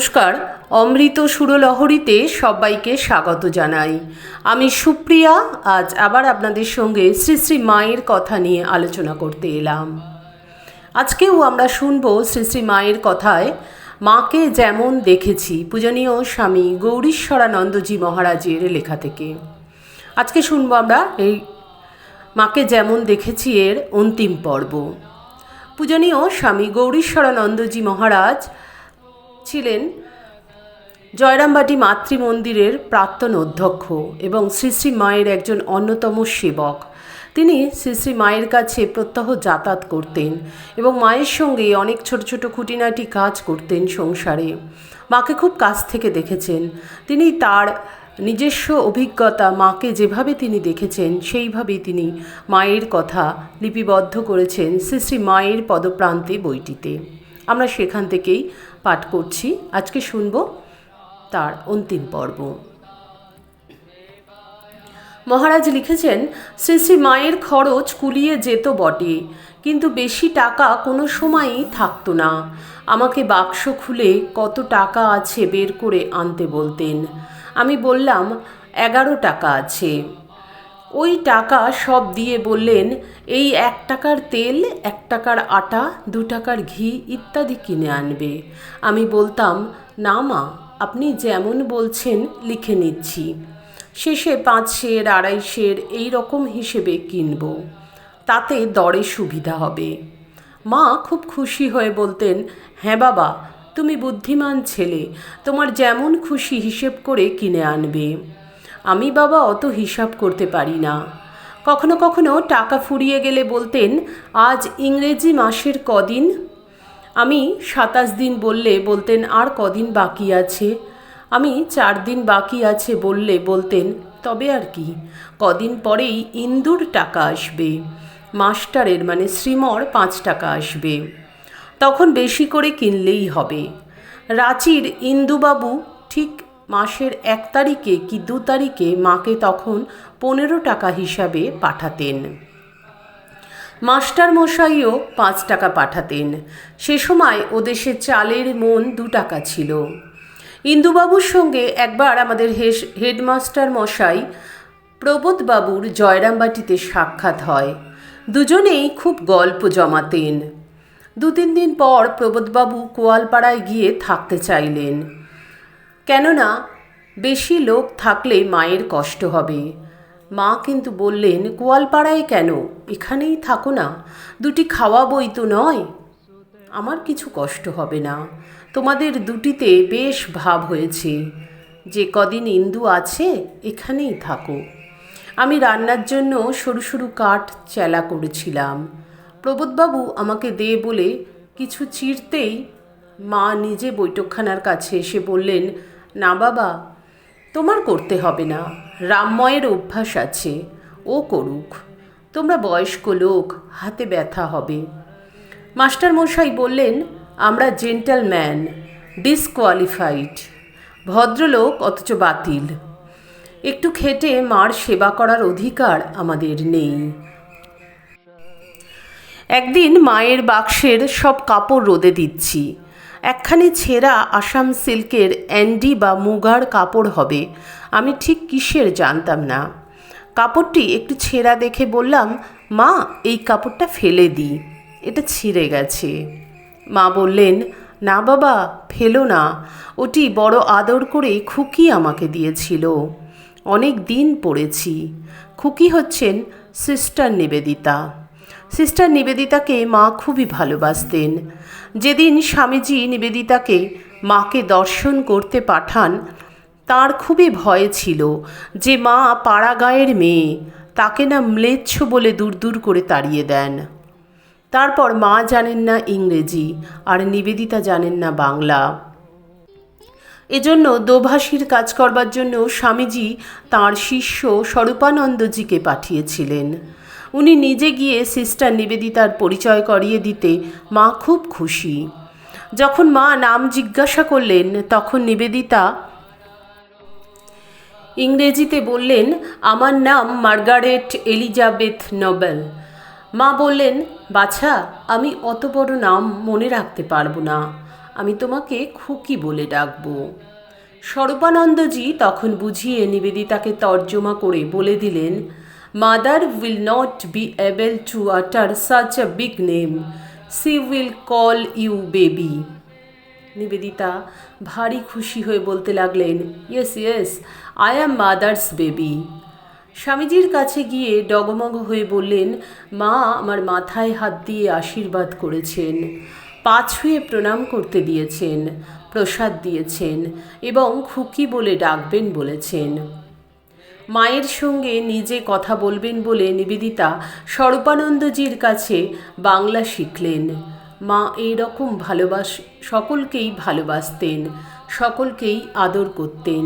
নমস্কার। অমৃত সুরলহরীতে সবাইকে স্বাগত জানাই। আমি সুপ্রিয়া, আজ আবার আপনাদের সঙ্গে শ্রী শ্রী মায়ের কথা নিয়ে আলোচনা করতে এলাম। আজকেও আমরা শুনব শ্রী শ্রী মায়ের কথায়, মাকে যেমন দেখেছি পূজনীয় স্বামী গৌরীশ্বরানন্দজি মহারাজের লেখা থেকে। আজকে শুনব আমরা এই মাকে যেমন দেখেছি এর অন্তিম পর্ব। পূজনীয় স্বামী গৌরীশ্বরানন্দজি মহারাজ ছিলেন জয়রামবাটি মাতৃমন্দিরের প্রাক্তন অধ্যক্ষ এবং শ্রী শ্রী মায়ের একজন অন্যতম সেবক। তিনি শ্রী শ্রী মায়ের কাছে প্রত্যহ যাতায়াত করতেন এবং মায়ের সঙ্গে অনেক ছোট ছোট খুঁটিনাটি কাজ করতেন সংসারে। মাকে খুব কাছ থেকে দেখেছেন। তিনি তার নিজস্ব অভিজ্ঞতা মাকে যেভাবে তিনি দেখেছেন, সেইভাবেই তিনি মায়ের কথা লিপিবদ্ধ করেছেন শ্রী শ্রী মায়ের পদপ্রান্তে বইটিতে। আমরা সেখান থেকেই পাঠ করছি। আজকে শুনব তার অন্তিম পর্ব। মহারাজ লিখেছেন, শ্রী শ্রী মায়ের খরচ কুলিয়ে যেত বটে, কিন্তু বেশি টাকা কোনো সময়ই থাকতো না। আমাকে বাক্স খুলে কত টাকা আছে বের করে আনতে বলতেন। আমি বললাম, এগারো টাকা আছে। ওই টাকা সব দিয়ে বললেন, এই এক টাকার তেল, এক টাকার আটা, দু টাকার ঘি ইত্যাদি কিনে আনবে। আমি বলতাম, না মা আপনি যেমন বলছেন, লিখে নিচ্ছি। শেষে পাঁচ সের আড়াই সের এই রকম হিসেবে কিনব। তাতে দরে সুবিধা হবে। মা খুব খুশি হয়ে বলতেন হ্যাঁ বাবা, তুমি বুদ্ধিমান ছেলে, তোমার যেমন খুশি হিসেব করে কিনে আনবে। আমি বাবা অত হিসাব করতে পারি না। কখনো কখনো টাকা ফুরিয়ে গেলে বলতেন, আজ ইংরেজি মাসের কদিন আমি সাতাশ দিন বললে বলতেন, আর কদিন বাকি আছে? আমি চার দিন বাকি আছে বললে বলতেন, তবে আর কি, কদিন পরেই ইন্দুর টাকা আসবে। মাস্টারের মানে শ্রীমর পাঁচ টাকা আসবে। তখন বেশি করে কিনলেই হবে। রাঁচির ইন্দুবাবু ঠিক মাসের এক তারিখে কি দু তারিখে মাকে তখন পনেরো টাকা হিসাবে পাঠাতেন। মাস্টার মশাইও পাঁচ টাকা পাঠাতেন। সে সময় ও দেশে চালের মন দু টাকা ছিল। ইন্দুবাবুর সঙ্গে একবার আমাদের হেডমাস্টার মশাই প্রবোধবাবুর জয়রামবাটিতে সাক্ষাৎ হয়। দুজনেই খুব গল্প জমাতেন। দু তিন দিন পর প্রবোধবাবু কোয়ালপাড়ায় গিয়ে থাকতে চাইলেন। কেননা, বেশি লোক থাকলে মায়ের কষ্ট হবে। মা কিন্তু বললেন কোয়ালপাড়ায় কেন? এখানেই থাকো না। দুটি খাওয়া বই তো নয়। আমার কিছু কষ্ট হবে না। তোমাদের দুটিতে বেশ ভাব হয়েছে। যে কদিন ইন্দু আছে, এখানেই থাকো। আমি রান্নার জন্য সরু সরু কাঠ চেলা করেছিলাম। প্রবোধবাবু আমাকে দে বলে, কিছু চিরতেই? মা নিজে বৈঠকখানার কাছে এসে বললেন, না বাবা, তোমার করতে হবে না। রামময়ের অভ্যাস আছে। ও করুক। তোমরা বয়স্ক লোক, হাতে ব্যথা হবে। মাস্টার মশাই বললেন, আমরা জেন্টালম্যান, ডিসকোয়ালিফাইড, ভদ্রলোক অথচ বাতিল। একটু খেটে মার সেবা করার অধিকার আমাদের নেই। একদিন মায়ের বাক্সের সব কাপড় রোদে দিচ্ছি। একখানি ছেঁড়া আসাম সিল্কের অ্যান্ডি বা মুগার কাপড় হবে। আমি ঠিক কিসের জানতাম না। কাপড়টি একটু ছেঁড়া দেখে বললাম, মা, এই কাপড়টা ফেলে দিই এটা ছিঁড়ে গেছে। মা বললেন, না বাবা, ফেলো না। ওটি বড় আদর করে খুকি আমাকে দিয়েছিল। অনেক দিন পড়েছি। খুকি হচ্ছেন সিস্টার নিবেদিতা। সিস্টার নিবেদিতাকে মা খুবই ভালোবাসতেন। যেদিন স্বামীজি নিবেদিতাকে মাকে দর্শন করতে পাঠান তার খুবই ভয় ছিল যে মা পাড়াগাঁয়ের মেয়ে, তাকে না ম্লেচ্ছ বলে দূর দূর করে তাড়িয়ে দেন। তারপর মা জানেন না ইংরেজি আর নিবেদিতা জানেন না বাংলা। এজন্য দোভাষীর কাজ করবার জন্য স্বামীজি তাঁর শিষ্য স্বরূপানন্দজিকে পাঠিয়েছিলেন। উনি নিজে গিয়ে সিস্টার নিবেদিতার পরিচয় করিয়ে দিতে মা খুব খুশি। যখন মা নাম জিজ্ঞাসা করলেন, তখন নিবেদিতা ইংরেজিতে বললেন, আমার নাম মার্গারেট এলিজাবেথ নোবেল। মা বললেন, বাছা, আমি অত বড় নাম মনে রাখতে পারব না। আমি তোমাকে খুকি বলে ডাকবো। স্বরূপানন্দজি তখন বুঝিয়ে নিবেদিতাকে তর্জমা করে বলে দিলেন, mother will not be able to utter such a big name. She will call you baby. Nivedita ভারী খুশি হয়ে বলতে লাগলেন, yes yes I am mother's baby স্বামীজির কাছে গিয়ে ডগমগ হয়ে বললেন, মা আমার মাথায় হাত দিয়ে আশীর্বাদ করেছেন, পা ছুঁয়ে প্রণাম করতে দিয়েছেন, প্রসাদ দিয়েছেন এবং খুকি বলে ডাকবেন বলেছেন। মায়ের সঙ্গে নিজে কথা বলবেন বলে নিবেদিতা স্বরূপানন্দজির কাছে বাংলা শিখলেন। মা এই রকম ভালোবাস সকলকেই ভালোবাসতেন। সকলকেই আদর করতেন।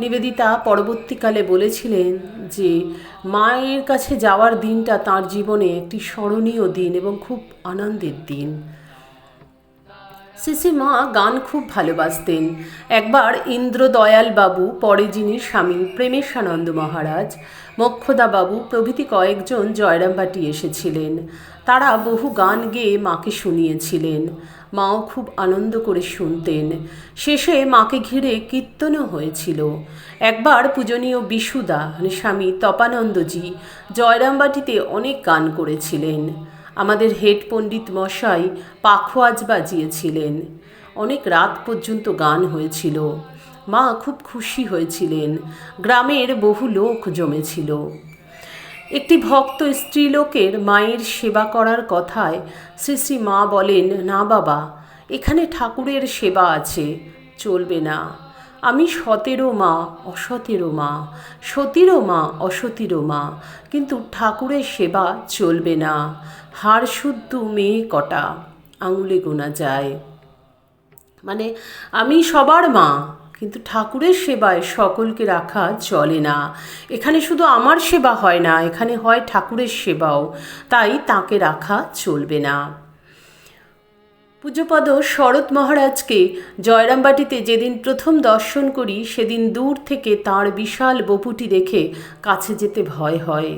নিবেদিতা পরবর্তীকালে বলেছিলেন যে, মায়ের কাছে যাওয়ার দিনটা তার জীবনে একটি স্মরণীয় দিন এবং খুব আনন্দের দিন। সিসি মা গান খুব ভালোবাসতেন। একবার ইন্দ্রদয়াল বাবু, পরে যিনি স্বামী প্রেমেশানন্দ মহারাজ, মক্ষদা বাবু প্রভৃতি কয়েকজন জয়রামবাটি এসেছিলেন। তারা বহু গান গেয়ে মাকে শুনিয়েছিলেন। মাও খুব আনন্দ করে শুনতেন। শেষে মাকে ঘিরে কীর্তনও হয়েছিল। একবার পূজনীয় বিশুদা মানে স্বামী তপানন্দজি, জয়রামবাটিতে অনেক গান করেছিলেন। আমাদের হেড পণ্ডিত মশাই পাখোয়াজ বাজিয়েছিলেন। অনেক রাত পর্যন্ত গান হয়েছিল। মা খুব খুশি হয়েছিলেন। গ্রামের বহু লোক জমেছিল। একটি ভক্ত স্ত্রীলোকের মায়ের সেবা করার কথায় শ্রী শ্রী মা বলেন, না বাবা, এখানে ঠাকুরের সেবা আছে, চলবে না। আমি সতেরো মা, অসতেরো মা, সতীরও মা, অসতীরও মা, কিন্তু ঠাকুরের সেবা চলবে না। হাড় শুদ্ধ মেয়ে কটা, আঙুলে গোনা যায়। মানে আমি সবার মা কিন্তু ঠাকুরের সেবায় সকলকে রাখা চলে না। এখানে শুধু আমার সেবা হয় না, এখানে হয় ঠাকুরের সেবাও, তাই তাকে রাখা চলবে না। পূজ্যপদ শরৎ মহারাজকে জয়রামবাটিতে যেদিন প্রথম দর্শন করি, সেদিন দূর থেকে তার বিশাল বপুটি দেখে কাছে যেতে ভয় হয়।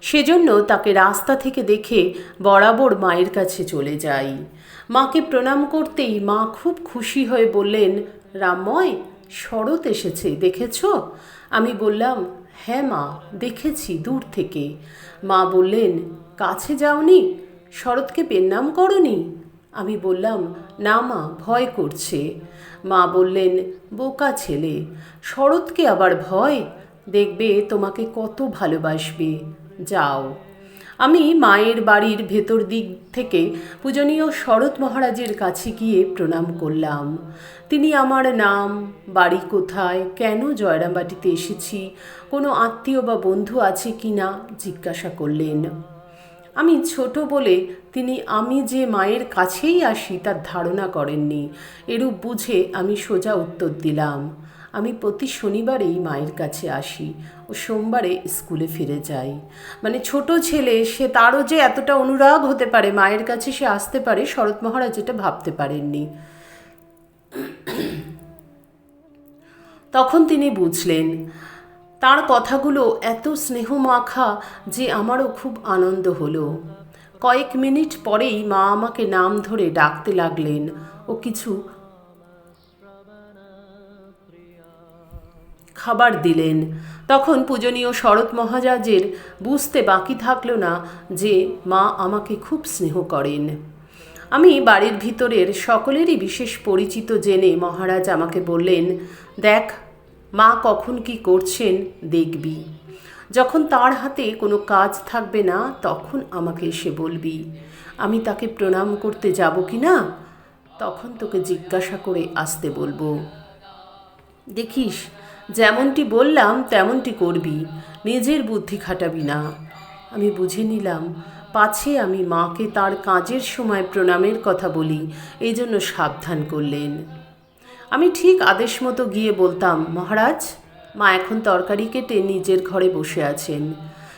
সেজন্য তাকে রাস্তা থেকে দেখে বরাবর মায়ের কাছে চলে যাই। মাকে প্রণাম করতেই মা খুব খুশি হয়ে বললেন, রামময় শরৎ এসেছে, দেখেছ? আমি বললাম হ্যাঁ মা, দেখেছি দূর থেকে। মা বললেন, কাছে যাওনি? শরৎকে পেন্নাম করনি? আমি বললাম, না মা, ভয় করছে। মা বললেন, বোকা ছেলে, শরৎকে আবার ভয়? দেখবে তোমাকে কত ভালোবাসবে। যাও। আমি মায়ের বাড়ির ভেতর দিক থেকে পূজনীয় শরৎ মহারাজের কাছে গিয়ে প্রণাম করলাম। তিনি আমার নাম, বাড়ি কোথায়, কেন জয়রামবাটিতে এসেছি, কোনো আত্মীয় বা বন্ধু আছে কি না জিজ্ঞাসা করলেন। আমি ছোট বলে তিনি আমি যে মায়ের কাছেই আসি তার ধারণা করেননি। এরূপ বুঝে আমি সোজা উত্তর দিলাম। আমি প্রতি শনিবারেই মায়ের কাছে আসি ও সোমবারে স্কুলে ফিরে যাই। মানে ছোট ছেলে, সে তারও যে এতটা অনুরাগ হতে পারে, মায়ের কাছে সে আসতে পারে, শরৎ মহারাজ এটা ভাবতে পারেননি। তখন তিনি বুঝলেন, তার কথাগুলো এত স্নেহ মাখা যে আমারও খুব আনন্দ হলো। কয়েক মিনিট পরেই মা আমাকে নাম ধরে ডাকতে লাগলেন ও কিছু খাবার দিলেন। তখন পূজনীয় শরৎ মহারাজের বুঝতে বাকি থাকল না যে মা আমাকে খুব স্নেহ করেন। আমি বাড়ির ভিতরের সকলেরই বিশেষ পরিচিত জেনে মহারাজ আমাকে বললেন, দেখ, মা কখন কি করছেন দেখবি। যখন তার হাতে কোনো কাজ থাকবে না, তখন আমাকে এসে বলবি। আমি তাকে প্রণাম করতে যাব কি না? তখন তোকে জিজ্ঞাসা করে আসতে বলব। দেখিস যেমনটি বললাম, তেমনটি করবি। নিজের বুদ্ধি খাটাবি না। আমি বুঝে নিলাম, পাছে আমি মাকে তার কাজের সময় প্রণামের কথা বলি এই জন্য সাবধান করলেন। আমি ঠিক আদেশ মতো গিয়ে বলতাম, মহারাজ, মা এখন তরকারি কেটে নিজের ঘরে বসে আছেন।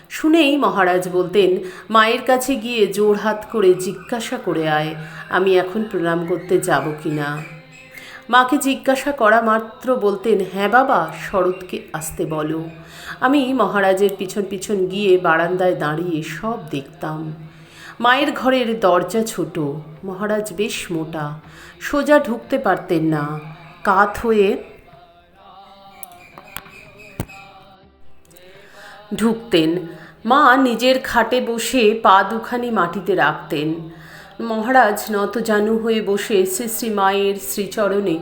শুনেই মহারাজ বলতেন, মায়ের কাছে গিয়ে জোর হাত করে জিজ্ঞাসা করে আয়, আমি এখন প্রণাম করতে যাব কি না মাকে জিজ্ঞাসা করা মাত্র বলতেন হ্যাঁ বাবা, শরৎকে আসতে বলো। আমি মহারাজের পিছন পিছন গিয়ে বারান্দায় দাঁড়িয়ে সব দেখতাম। মায়ের ঘরের দরজা ছোট, মহারাজ বেশ মোটা, সোজা ঢুকতে পারতেন না, কাত হয়ে ঢুকতেন। মা নিজের খাটে বসে পা দুখানি মাটিতে রাখতেন। মহারাজ নতজানু হয়ে বসে শ্রী শ্রী মায়ের শ্রীচরণে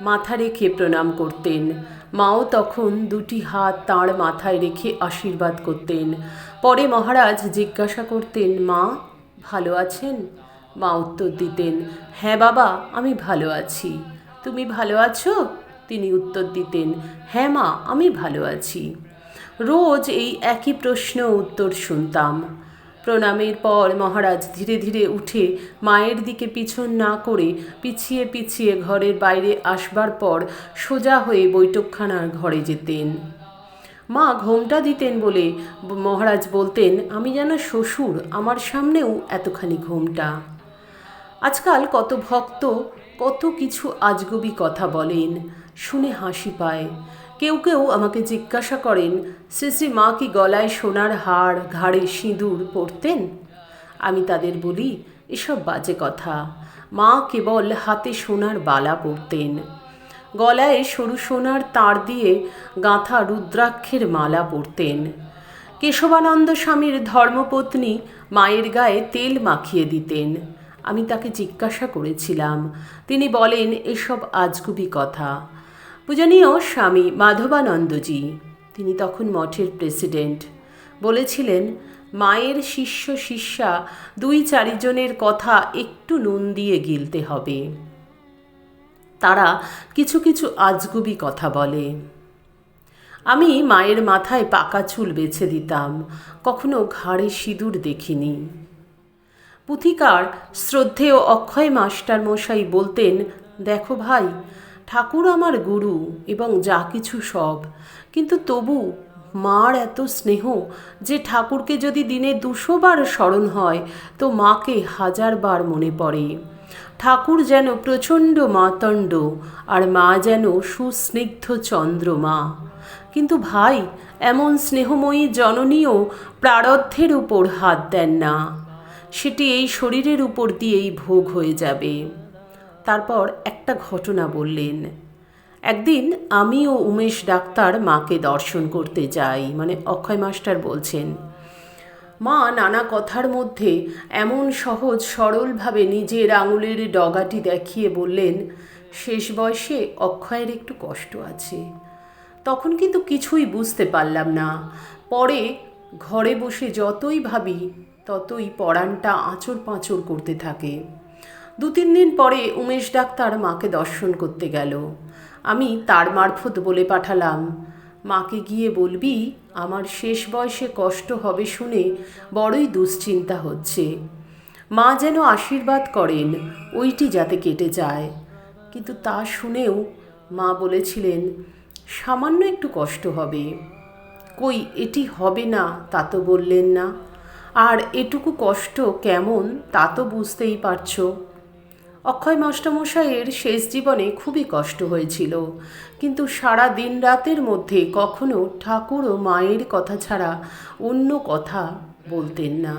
মাথা রেখে প্রণাম করতেন। মাও তখন দুটি হাত তাঁর মাথায় রেখে আশীর্বাদ করতেন। পরে মহারাজ জিজ্ঞাসা করতেন, মা, ভালো আছেন? মা উত্তর দিতেন হ্যাঁ বাবা, আমি ভালো আছি। তুমি ভালো আছো? তিনি উত্তর দিতেন হ্যাঁ মা, আমি ভালো আছি। রোজ এই একই প্রশ্ন উত্তর শুনতাম। প্রণামের পর মহারাজ ধীরে ধীরে উঠে মায়ের দিকে পিছন না করে পিছিয়ে পিছিয়ে ঘরের বাইরে আসবার পর সোজা হয়ে বৈঠকখানার ঘরে যেতেন। মা ঘোমটা দিতেন বলে মহারাজ বলতেন, আমি যেন শ্বশুর, আমার সামনেও এতখানি ঘোমটা। আজকাল কত ভক্ত, কত কিছু আজগুবি কথা বলেন, শুনে হাসি পায়। কেউ কেউ আমাকে জিজ্ঞাসা করেন শ্রী মা কি গলায় সোনার হাড় ঘাড়ে সিঁদুর পরতেন? আমি তাদের বলি, এসব বাজে কথা। মা কেবল হাতে সোনার বালা পরতেন। গলায় সরু সোনার তার দিয়ে গাঁথা রুদ্রাক্ষের মালা পরতেন। কেশবানন্দ স্বামীর ধর্মপত্নী মায়ের গায়ে তেল মাখিয়ে দিতেন। আমি তাকে জিজ্ঞাসা করেছিলাম। তিনি বলেন, এসব আজগুবি কথা। পূজনীয় স্বামী মাধবানন্দজি। তিনি তখন মঠের প্রেসিডেন্ট। বলেছিলেন, মায়ের শিষ্য শিষ্যা দুই চারিজনের কথা একটু নুন দিয়ে গিলতে হবে। তারা কিছু কিছু আজগুবি কথা বলে। আমি মায়ের মাথায় পাকা চুল বেছে দিতাম, কখনো ঘাড়ে সিঁদুর দেখিনি। পুথিকার শ্রদ্ধেয় অক্ষয় মাস্টার মশাই বলতেন, দেখো ভাই ঠাকুর আমার গুরু এবং যা কিছু সব। কিন্তু তবু মার এত স্নেহ যে ঠাকুরকে যদি দিনে দুশো বার স্মরণ হয়, তো মাকে হাজার বার মনে পড়ে। ঠাকুর যেন প্রচণ্ড মাতণ্ড আর মা যেন সুস্নিগ্ধ চন্দ্রমা। কিন্তু ভাই, এমন স্নেহময়ী জননীও প্রারব্ধের উপর হাত দেন না। সেটি এই শরীরের উপর দিয়েই ভোগ হয়ে যাবে। তারপর একটা ঘটনা বললেন। একদিন আমি ও উমেশ ডাক্তার মাকে দর্শন করতে যাই মানে অক্ষয় মাস্টার বলছেন, মা, নানা কথার মধ্যে এমন সহজ সরলভাবে নিজের আঙুলের ডগাটি দেখিয়ে বললেন, শেষ বয়সে অক্ষয়ের একটু কষ্ট আছে। তখন কিন্তু কিছুই বুঝতে পারলাম না। পরে ঘরে বসে যতই ভাবি, ততই পরাণটা আঁচড় পাঁচড় করতে থাকে। দু তিন দিন পরে উমেশ ডাক্তার মাকে দর্শন করতে গেল। আমি তার মারফত বলে পাঠালাম, মাকে গিয়ে বলবি, আমার শেষ বয়সে কষ্ট হবে শুনে বড়ই দুশ্চিন্তা হচ্ছে। মা যেন আশীর্বাদ করেন, ওইটি যাতে কেটে যায়। কিন্তু তা শুনেও মা বলেছিলেন, সামান্য একটু কষ্ট হবে। কই, এটি হবে না, তা তো বললেন না। আর এটুকু কষ্ট কেমন, তা তো বুঝতেই পারছ। অক্ষয় মাস্টারমশাইয়ের শেষ জীবনে খুবই কষ্ট হয়েছিল। কিন্তু সারা দিন রাতের মধ্যে কখনো ঠাকুর ও মায়ের কথা ছাড়া অন্য কথা বলতেন না।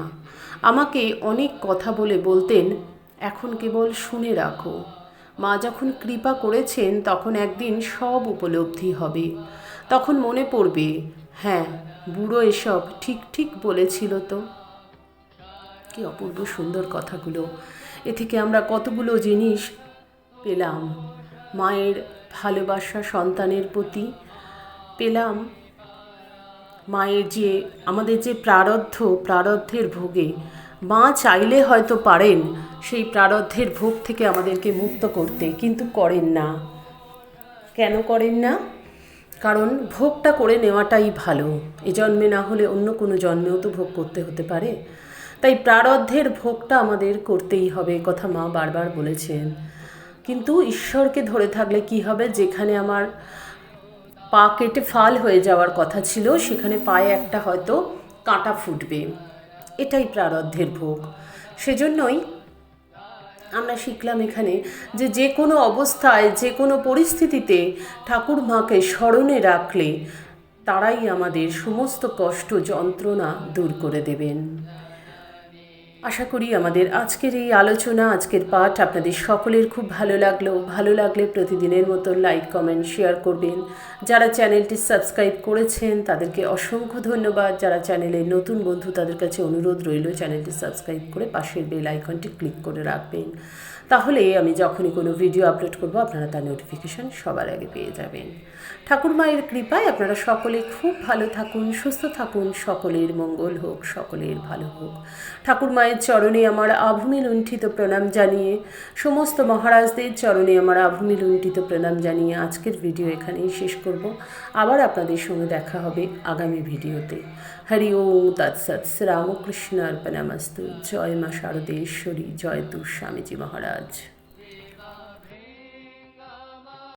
আমাকে অনেক কথা বলে বলতেন, এখন কেবল শুনে রাখো। মা যখন কৃপা করেছেন, তখন একদিন সব উপলব্ধি হবে। তখন মনে পড়বে হ্যাঁ বুড়ো এসব ঠিক ঠিক বলেছিল তো। কি অপূর্ব সুন্দর কথাগুলো। এ থেকে আমরা কতগুলো জিনিস পেলাম। মায়ের ভালোবাসা সন্তানের প্রতি পেলাম। মায়ের যে, আমাদের যে প্রারব্ধ, প্রারব্ধের ভোগে। মা চাইলে হয়তো পারেন সেই প্রারব্ধের ভোগ থেকে আমাদেরকে মুক্ত করতে, কিন্তু করেন না। কেন করেন না? কারণ ভোগটা করে নেওয়াটাই ভালো। এ জন্মে না হলে অন্য কোনো জন্মেও তো ভোগ করতে হতে পারে। তাই প্রারব্ধের ভোগটা আমাদের করতেই হবে কথা মা বারবার বলেছেন। কিন্তু ঈশ্বরকে ধরে থাকলে কি হবে? যেখানে আমার পা কেটে ফাল হয়ে যাওয়ার কথা ছিল, সেখানে পায়ে একটা হয়তো কাঁটা ফুটবে। এটাই প্রারব্ধের ভোগ। সেজন্যই আমরা শিখলাম এখানে যে যে কোনো অবস্থায়, যে কোনো পরিস্থিতিতে ঠাকুর মাকে স্মরণে রাখলে তারাই আমাদের সমস্ত কষ্ট, যন্ত্রণা দূর করে দেবেন। আশা করি আমাদের আজকের এই আলোচনা, আজকের পাঠ আপনাদের সকলের খুব ভালো লাগল। ভালো লাগলে প্রতিদিনের মতো লাইক, কমেন্ট, শেয়ার করবেন। যারা চ্যানেলটি সাবস্ক্রাইব করেছেন, তাদেরকে অসংখ্য ধন্যবাদ। যারা চ্যানেলে নতুন বন্ধু, তাদের কাছে অনুরোধ রইল চ্যানেলটি সাবস্ক্রাইব করে পাশের বেল আইকনটি ক্লিক করে রাখবেন। তাহলে আমি যখনই কোনো ভিডিও আপলোড করব, আপনারা তার নোটিফিকেশান সবার আগে পেয়ে যাবেন। ঠাকুর মায়ের কৃপায় আপনারা সকলে খুব ভালো থাকুন, সুস্থ থাকুন, সকলের মঙ্গল হোক, সকলের ভালো হোক। ঠাকুর মায়ের চরণে আমার আভূমি লুণ্ঠিত প্রণাম জানিয়ে, সমস্ত মহারাজদের চরণে আমার আভূমি লুণ্ঠিত প্রণাম জানিয়ে আজকের ভিডিও এখানেই শেষ করব। আবার আপনাদের সঙ্গে দেখা হবে আগামী ভিডিওতে। হরি ওম তৎসৎ শ্রীরামকৃষ্ণ অর্পণামস্তু জয় মা শারদেশ্বরী জয় তু স্বামীজি মহারাজ